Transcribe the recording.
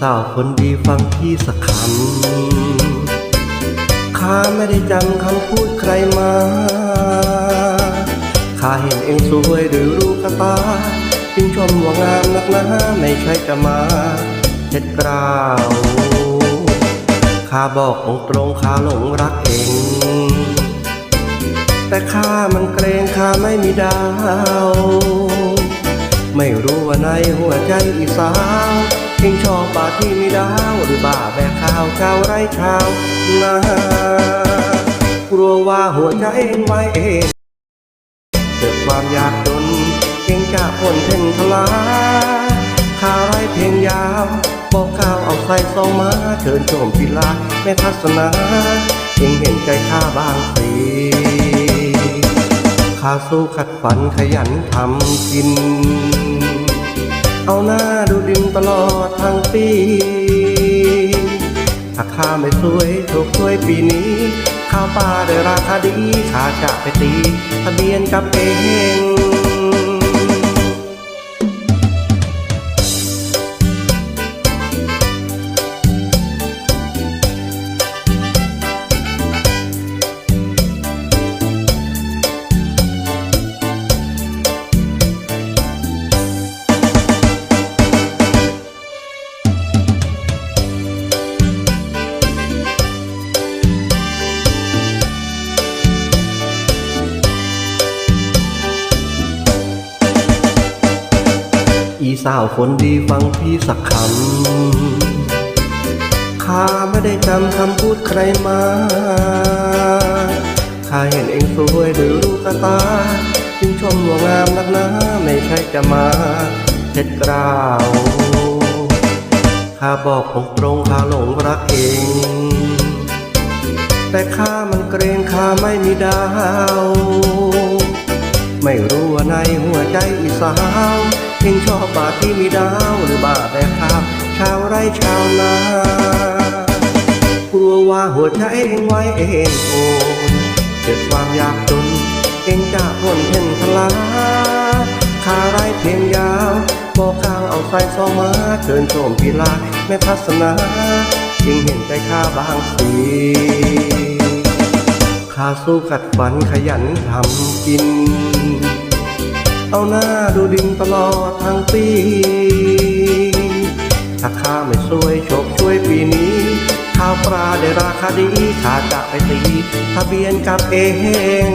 สาวคนดีฟังพี่สักคำข้าไม่ได้จำคำพูดใครมาข้าเห็นเองสวยด้วยรูปตาจึงชมว่างามนักหนาไม่ใช่จะมาเจ็ดกล่าวข้าบอกตรงตรงๆข้าหลงรักเอง แต่ข้ามันเกรงข้าไม่มีดาว ไม่รู้ว่าในหัวใจอีสาว เองชอบป่าที่มีดาวหรือบ้าแบกข้าวเจ้าไร้ชาวนา กลัวว่าหัวใจเองไว้เองเกิดความอยากจนเองจะพ้นเพ่นทลาข้าไร้เพียงยาวบอกข้าวเอาใส่ซองมาเชิญชมพิลาแม่ทัศนาเองเห็นใจข้าบางสิข้าสู้ขัดฝันขยันทำกิน เอาหน้าดูดินตลอดทั้งปี ถ้าข้าไม่สวยถูกช่วยปีนี้ ข้าวปลาได้ราคาดีข้าจะไปตี ทะเบียนกับเอง สาวคนดีฟังพี่สักคำ ข้าไม่ได้จำคำพูดใครมา ข้าเห็นเองสวยด้วยรูปตา จึงชมว่างามนักหนาไม่ใช่จะมาเท็ดกล่าว ข้าบอกตรงตรงข้าหลงรักเอง แต่ข้ามันเกรงข้าไม่มีดาว เองชอบป่าที่มีดาวหรือบาแบกข้าวชาวไร่ชาวนา กลัวว่าหัวใจเองไว้เองโอนเกิดความอยากจนเองจะพ้นเพ่นทลาขาไร่เพียงยาวบอกข้าวเอาใส่ซองมาเชิญชมพิลาแม่พัสนาจึงเห็นใจข้าบางสีข้าสู้ขัดฝันขยันทำกิน เอาหน้าดูดินตลอดทั้งปี ถ้าข้าไม่ช่วยโชคช่วยปีนี้ ข้าวปลาได้ราคาดีข้าจะไปตีทะเบียนกับเอง